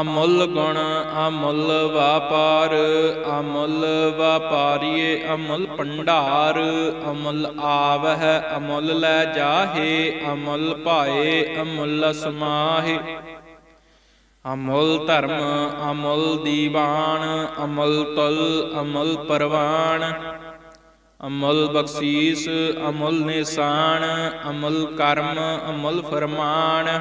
ਅਮੁੱਲ ਗੁਣ ਅਮੁੱਲ ਵਪਾਰ, ਅਮੁੱਲ ਵਾਪਾਰੀਏ ਅਮੁੱਲ ਭੰਡਾਰ, ਅਮੁੱਲ ਆਵਹਿ, ਅਮੁੱਲ ਲੈ ਜਾਹੇ, ਅਮੁੱਲ ਭਾਏ, ਅਮੁੱਲ ਸਮਾਹੇ। ਅਮੁੱਲ ਧਰਮ, ਅਮੁੱਲ ਦੀਵਾਨ, ਅਮੁੱਲ ਤਲ, ਅਮੁੱਲ ਪਰਵਾਨ। ਅਮਲ ਬਖਸ਼ੀਸ, ਅਮੁੱਲ ਨਿਸ਼ਾਨ, ਅਮੁੱਲ ਕਰਮ, ਅਮੁੱਲ ਫਰਮਾਨ।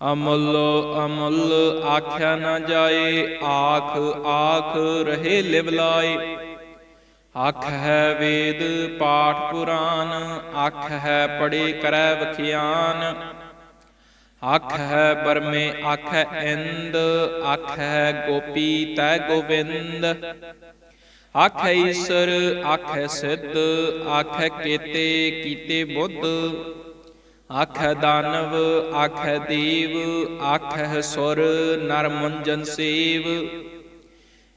ਅਮੁੱਲ ਅਮੁੱਲ, ਆਖਿਆ ਨਾ ਜਾਏ, ਆਖ ਆਖ ਰਹੇ ਲਿਵ ਲਾਏ। ਆਖ ਹੈ ਵੇਦ, ਪਾਠ ਪੁਰਾਨ ਆਖ ਹੈ ਪੜੇ ਕਰੈ ਵਖਿਆਨ। ਆਖ ਹੈ ਬਰਮੇ ਆਖ ਹੈ ਇੰਦ, ਆਖ ਹੈ ਗੋਪੀ ਤੈ ਗੋਵਿੰਦ। ਆਖ ਹੈ ਈਸ਼ਰ, ਆਖ ਹੈ ਸਿੱਧ, ਆਖ ਹੈ ਕੀਤੇ ਕੀਤੇ ਬੁੱਧ। ਆਖ ਦਾਨਵ ਆਖ ਦੇਵ ਆਖ ਸੁਰ, ਨਰ ਮੁੰਜਨ ਸੇਵ।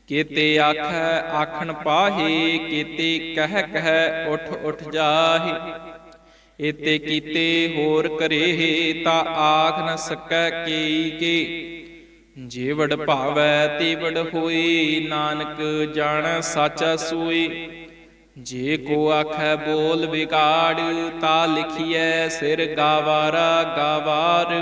ਕੀਤੇ ਆਖੈ ਆਖਣ ਪਾਹੀ, ਕੀਤੇ ਕਹਿ ਕਹਿ ਉਠ ਉਠ ਜਾਹੀ। ਇਤੇ ਕੀਤੇ ਹੋਰ ਕਰੇ ਤਾ ਆਖ ਨ ਸਕੈ ਕੀ ਕੀ। ਜੀਵੜ ਭਾਵੈ, ਤੀਵੜ ਹੋਈ, ਨਾਨਕ ਜਾਣੈ, ਸਾਚਾ ਸੂਈ। ਜੇ ਕੋ ਆਖੈ ਬੋਲ ਵਿਗਾੜ ਤਾ ਲਿਖੀਐ ਸਿਰ ਗਾਵਾਰਾ ਗਾਵਾਰ।